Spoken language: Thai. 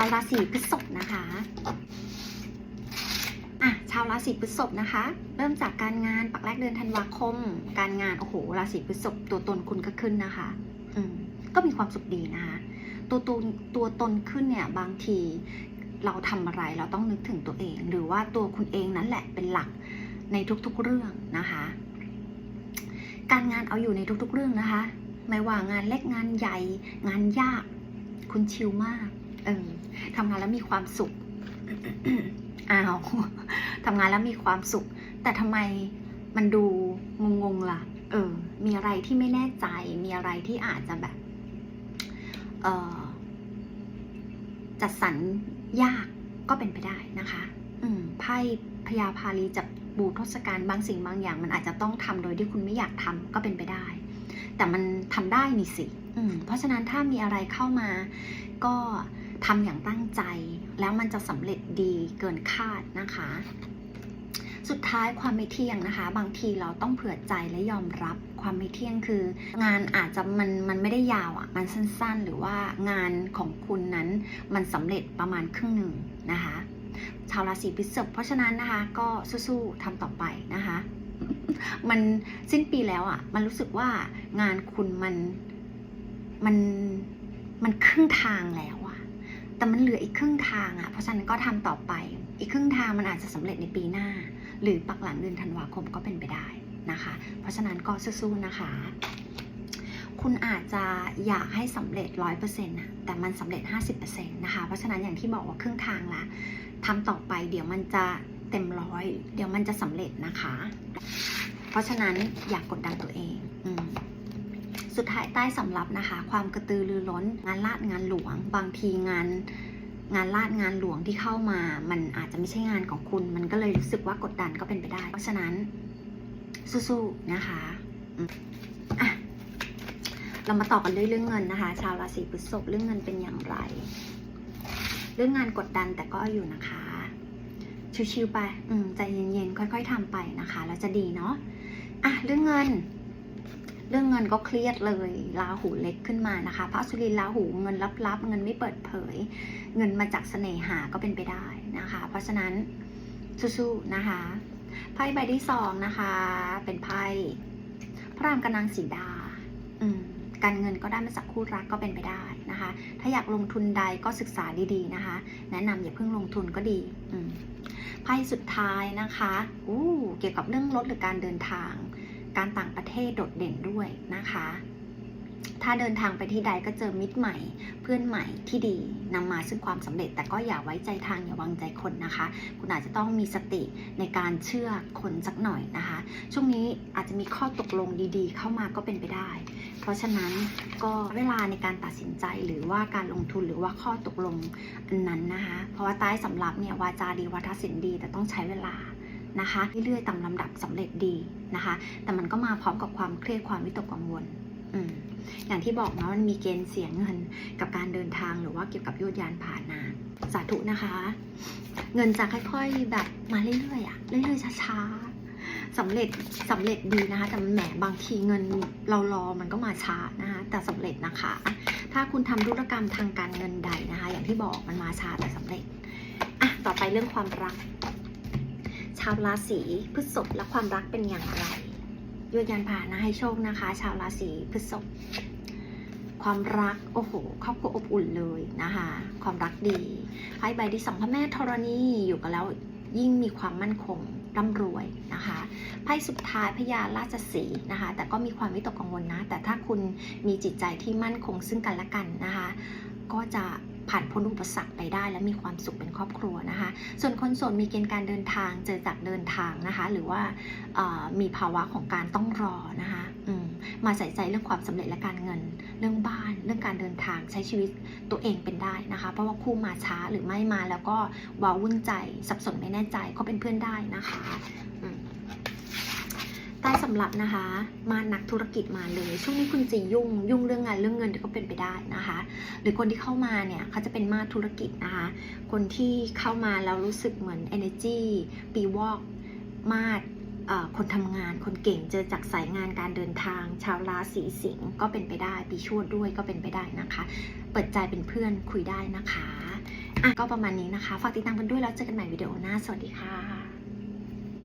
าวราศีพฤษภนะคะอะชาวราศีพฤษภนะคะ เริ่มจากการงานปักแรกเดือนธันวาคม การงานโอ้โหราศีพฤษภตัวตนคุณก็ขึ้นนะคะ อืมก็มีความสุขดีนะคะ ตัวตนตัวตนขึ้นเนี่ยบางทีเราทำอะไรเราต้องนึกถึงตัวเอง หรือว่าตัวคุณเองนั่นแหละเป็นหลักในทุกๆเรื่องนะคะ การงานเอาอยู่ในทุกๆเรื่องนะคะ ไม่ว่างานเล็กงานใหญ่งานยาก คุณชิลมาก เออทำงานแล้วมีความสุขอ้าวทำงานแล้วมีความสุข แต่ทำไมมันดูงงๆล่ะ เออ มีอะไรที่ไม่แน่ใจ มีอะไรที่อาจจะแบบ เออจัดสรรยากก็เป็นไปได้นะคะ อืมไพ่พยาพาลีจับบูทศกัณฐ์บางสิ่งบางอย่าง มันอาจจะต้องทำโดยที่คุณไม่อยากทำก็เป็นไปได้ แต่มันทำได้นี่สิ อืมเพราะฉะนั้นถ้ามีอะไรเข้ามาก็ ทำอย่างตั้งใจ แล้วมันจะสำเร็จดีเกินคาดนะคะ สุดท้ายความไม่เที่ยงนะคะ บางทีเราต้องเผื่อใจและยอมรับความไม่เที่ยงคือ งานอาจจะมันมันไม่ได้ยาวอะ่ะมันสั้นๆ หรือว่างานของคุณนั้นมันสำเร็จประมาณครึ่งหนึ่งนะคะ ชาวราศีพฤษภเพราะฉะนั้นนะคะก็สู้ๆทำต่อไปนะคะ มันสิ้นปีแล้วอะ่ะ มันรู้สึกว่างานคุณมันมันมันครึ่งทางแล้ว แต่มันเหลืออีกครึ่งทางอะ่ะ เพราะฉะนั้นก็ทำต่อไป อีกครึ่งทางมันอาจจะสำเร็จในปีหน้า หรือปักหลังเดือนธันวาคมก็เป็นไปได้นะคะ เพราะฉะนั้นก็สู้ๆนะคะ คุณอาจจะอยากให้สำเร็จร้อยเปอร์เซ็นต์ะแต่มันสำเร็จ50%นะคะ เพราะฉะนั้นอย่างที่บอกว่าครึ่งทางละทำต่อไปเดี๋ยวมันจะเต็มร้อย เดี๋ยวมันจะสำเร็จนะคะ เพราะฉะนั้นอยากกดดันตัวเองอม สุดท้ายใต้สำรับนะคะ ความกระตือรือร้น งานลาดงานหลวง บางทีงานงานลาดงานหลวงที่เข้ามา มันอาจจะไม่ใช่งานของคุณ มันก็เลยรู้สึกว่ากดดันก็เป็นไปได้ เพราะฉะนั้นสู้ๆนะคะอะเรามาต่อกันด้วยเรื่องเงินนะคะ ชาวราศีพฤษภเรื่องเงินเป็นอย่างไร เรื่องงานกดดันแต่ก็อาอยู่นะคะ ชิวๆไป อืมใจเย็นๆค่อย ๆทำไปนะคะแล้วจะดีเนาะอะเรื่องเงิน เรื่องเงินก็เครียดเลยลาหูเล็กขึ้นมานะคะพระสุรินลาหูเงินลับๆ เงินไม่เปิดเผย เงินมาจากเสน่หาก็เป็นไปได้นะคะ เพราะฉะนั้นสู้ๆนะคะไพ่ใบที่สองนะคะ เป็นไพ่พระรามกับนางสีดา อืมการเงินก็ได้มาจากคู่รักก็เป็นไปได้นะคะ ถ้าอยากลงทุนใดก็ศึกษาดีๆนะคะ แนะนำอย่าเพิ่งลงทุนก็ดีอืมไพ่สุดท้ายนะคะ อู้ เกี่ยวกับเรื่องรถหรือการเดินทาง การต่างประเทศโดดเด่นด้วยนะคะ ถ้าเดินทางไปที่ใดก็เจอมิตรใหม่ เพื่อนใหม่ที่ดีนำมาซึ่งความสำเร็จ แต่ก็อย่าไว้ใจทางอย่าวางใจคนนะคะ คุณอาจจะต้องมีสติในการเชื่อคนสักหน่อยนะคะ ช่วงนี้อาจจะมีข้อตกลงดีๆ เข้ามาก็เป็นไปได้ เพราะฉะนั้นก็เวลาในการตัดสินใจหรือว่าการลงทุนหรือว่าข้อตกลงอันนั้นนะคะ เพราะว่าใต้สำรับเนี่ยวาจาดีวัฒนศิลป์ดีแต่ต้องใช้เวลา นะคะเรื่อยๆตามลำดับสำเร็จดีนะคะ แต่มันก็มาพร้อมกับความเครียดความวิตกกังวลอย่างที่บอกนะมันมีเกณฑ์เสียเงินกับการเดินทางหรือว่าเกี่ยวกับยวดยานผ่านนะสาธุนะคะ เงินจะค่อยๆแบบมาเรื่อยๆอะเรื่อยๆช้าๆสำเร็จสำเร็จดีนะคะแต่แหมบางทีเงินเรารอมันก็มาช้านะคะแต่สำเร็จนะคะ ถ้าคุณทำธุรกรรมทางการเงินใดนะคะ อย่างที่บอกมันมาช้าแต่สำเร็จอะต่อไปเรื่องความรัก ชาวราศีพฤษภและความรักเป็นอย่างไรยวดยานผ่านนะให้โชคนะคะ ชาวราศีพฤษภความรักโอ้โหครอบครัวอบอุ่นเลยนะคะ ความรักดีไพ่ใบที่สองพระแม่ธรณีอยู่กันแล้วยิ่งมีความมั่นคงร่ำรวยนะคะไพ่สุดท้ายพญาราชสีนะคะ แต่ก็มีความวิตกกังวลนะ แต่ถ้าคุณมีจิตใจที่มั่นคงซึ่งกันและกันนะคะ ก็จะ ผ่านพ้นอุปสรรคไปได้ และมีความสุขเป็นครอบครัวนะคะ ส่วนคนโสดมีเกณฑ์การเดินทางเจอจากเดินทางนะคะ หรือว่ามีภาวะของการต้องรอนะคะมมาใส่ใจเรื่องความสำเร็จและการเงิน เรื่องบ้าน เรื่องการเดินทางใช้ชีวิตตัวเองเป็นได้นะคะ เพราะว่าคู่มาช้าหรือไม่มาแล้วก็วาวุ่นใจสับสนไม่แน่ใจก็เป็นเพื่อนได้นะคะ อืมใต้สำหรับนะคะ มานักธุรกิจมาเลย ช่วงนี้คุณจะยุ่ง ยุ่งเรื่องงานเรื่องเงินก็เป็นไปได้นะคะ หรือคนที่เข้ามาเนี่ยเขาจะเป็นมาธุรกิจนะคะ คนที่เข้ามาแล้วรู้สึกเหมือน energy ปีวอกมาดคนทำงานคนเก่งเจอจากสายงานการเดินทาง ชาวราศีสิงห์ก็เป็นไปได้ ปีชวดด้วยก็เป็นไปได้นะคะ เปิดใจเป็นเพื่อนคุยได้นะคะอะก็ประมาณนี้นะคะ ฝากติดตามกันด้วยแล้วเจอกันใหม่วิดีโอหน้า สวัสดีค่ะ